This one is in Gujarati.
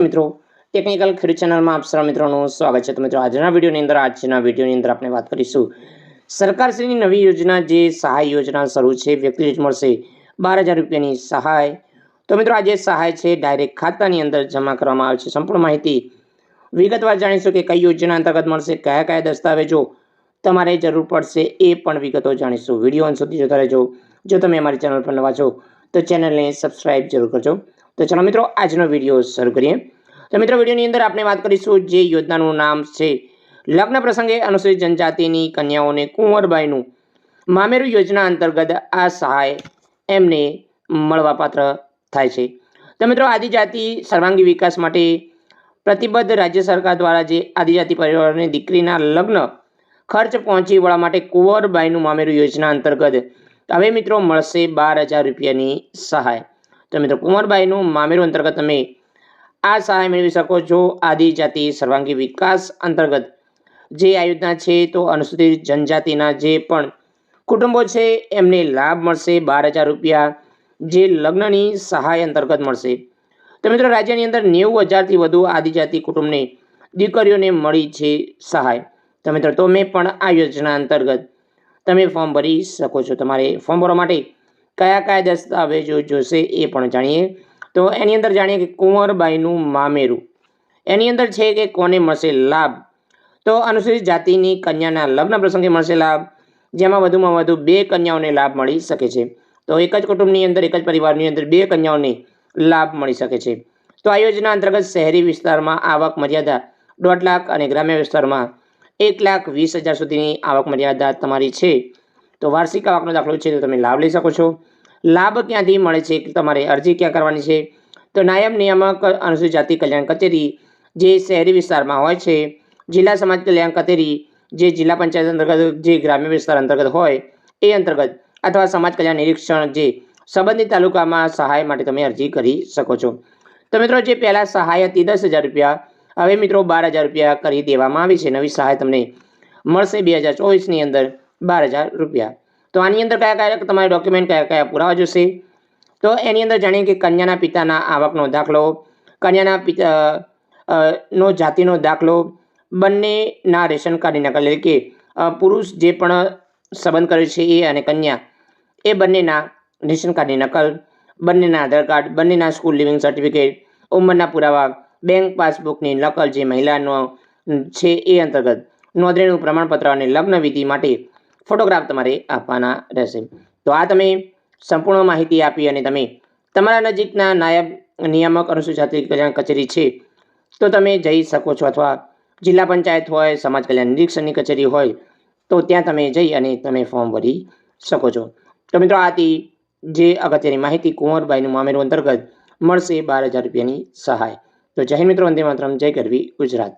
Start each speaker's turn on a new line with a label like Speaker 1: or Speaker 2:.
Speaker 1: મિત્રો ટેકનિકલ ખેડૂત ચેનલમાં આપ સર્વ મિત્રોનું સ્વાગત છે. તો મિત્રો, આજના વિડીયોની અંદર, આજના વિડીયોની અંદર આપણે વાત કરીશું સરકારશ્રીની નવી યોજના જે સહાય યોજના શરૂ છે, વ્યક્તિ મળશે બાર હજાર રૂપિયાની સહાય. તો મિત્રો, આ જે સહાય છે ડાયરેક્ટ ખાતાની અંદર જમા કરવામાં આવે છે. સંપૂર્ણ માહિતી વિગતવાર જાણીશું કે કઈ યોજના અંતર્ગત મળશે, કયા કયા દસ્તાવેજો તમારે જરૂર પડશે એ પણ વિગતો જાણીશું. વીડિયો અંત સુધી જોતા રહેજો. જો તમે અમારી ચેનલ પર નવા છો, તો ચેનલને સબસ્ક્રાઇબ જરૂર કરજો. તો ચાલો મિત્રો, આજનો વીડિયો શરૂ કરીએ. તો મિત્રો, વિડીયોની અંદર આપણે વાત કરીશું જે યોજનાનું નામ છે. લગ્ન પ્રસંગે અનુસૂચિત જનજાતિની કન્યાઓને કુંવરબાઈનું મામેરું યોજના અંતર્ગત આ સહાય એમને મળવાપાત્ર થાય છે. તો મિત્રો, આદિજાતિ સર્વાંગી વિકાસ માટે પ્રતિબદ્ધ રાજ્ય સરકાર દ્વારા જે આદિજાતિ પરિવારોની દીકરીના લગ્ન ખર્ચ પહોંચી વળવા માટે કુંવરબાઈનું મામેરું યોજના અંતર્ગત હવે મિત્રો મળશે બાર હજાર રૂપિયાની સહાય. તો મિત્રો, કુંવરબાઈનું મામેરું અંતર્ગત તમે આ સહાય મેળવી શકો છો આદિજાતિ સર્વાંગી વિકાસ અંતર્ગત. જે આ યોજના છે તો અનુસૂચિત જનજાતિના જે પણ કુટુંબો છે, એમને લાભ મળશે બાર હજાર રૂપિયા, જે લગ્નની સહાય અંતર્ગત મળશે. તો મિત્રો, રાજ્યની અંદર નેવું હજારથી વધુ આદિજાતિ કુટુંબને દીકરીઓને મળી છે સહાય. તો મિત્રો તમે પણ આ યોજના અંતર્ગત તમે ફોર્મ ભરી શકો છો. તમારે ફોર્મ ભરવા માટે કયા કયા દસ્તાવેજો જોશે એ પણ જાણીએ. તો એની અંદર જાણીએ કે કુંવરબાઈનું મામેરું. એની અંદર છે કે કોને મળશે લાભ? તો અનુસૂચિત જાતિની કન્યાના લગ્ન પ્રસંગે મળશે લાભ, જેમાં વધુમાં વધુ બે કન્યાઓને લાભ મળી શકે છે. તો એક જ કુટુંબની અંદર, એક જ પરિવારની અંદર બે કન્યાઓને લાભ મળી શકે છે. તો આ યોજના અંતર્ગત શહેરી વિસ્તારમાં આવક મર્યાદા દોઢ લાખ અને ગ્રામ્ય વિસ્તારમાં એક લાખ વીસ હજાર સુધીની આવક મર્યાદા તમારી છે. તો વાર્ષિક આવકનો દાખલો છે, તો તમે લાભ લઈ શકો છો. લાભ ક્યાંથી મળે છે, તમારે અરજી ક્યાં કરવાની છે? તો નાયબ નિયામક અનુસૂચિત જાતિ કલ્યાણ કચેરી, જે શહેરી વિસ્તારમાં હોય છે, જિલ્લા સમાજ કલ્યાણ કચેરી, જે જિલ્લા પંચાયત અંતર્ગત, જે ગ્રામ્ય વિસ્તાર અંતર્ગત હોય, એ અંતર્ગત અથવા સમાજ કલ્યાણ નિરીક્ષણ, જે સંબંધિત તાલુકામાં સહાય માટે તમે અરજી કરી શકો છો. તો મિત્રો, જે પહેલાં સહાય હતી દસ હજાર રૂપિયા, હવે મિત્રો બાર હજાર રૂપિયા કરી દેવામાં આવી છે. નવી સહાય તમને મળશે બે હજાર ચોવીસની અંદર. બાર હજાર રૂપિયા. તો આની અંદર કયા કયા તમારે ડોક્યુમેન્ટ કયા કયા પુરાવા જોશે? તો એની અંદર જાણીએ કે કન્યાના પિતાના આવકનો દાખલો, કન્યાના પિતા નો જાતિનો દાખલો, બંનેના રેશન કાર્ડની નકલ, એટલે કે પુરુષ જે પણ સંબંધ કરે છે એ અને કન્યા, એ બંનેના રેશન કાર્ડની નકલ, બંનેના આધાર કાર્ડ, બંનેના સ્કૂલ લિવિંગ સર્ટિફિકેટ ઉંમરના પુરાવા બેંક પાસબુકની નકલ જે મહિલાનો છે એ અંતર્ગત નોંધણીનું પ્રમાણપત્ર અને લગ્ન વિધિ માટે ફોટોગ્રાફ તમારે આપવાના રહેશે. તો આ તમે સંપૂર્ણ માહિતી આપી અને તમે તમારા નજીકના નાયબ નિયામક અનુસૂચિત કલ્યાણ કચેરી છે, તો તમે જઈ શકો છો અથવા જિલ્લા પંચાયત હોય, સમાજ કલ્યાણ નિરીક્ષણની કચેરી હોય, તો ત્યાં તમે જઈ અને તમે ફોર્મ ભરી શકો છો. તો મિત્રો આથી જે અગત્યની માહિતી કુંવરબાઈનું મામેરું અંતર્ગત મળશે બાર હજાર રૂપિયાની સહાય. તો જય મિત્રો, વંદે માતરમ, જય ગરવી ગુજરાત.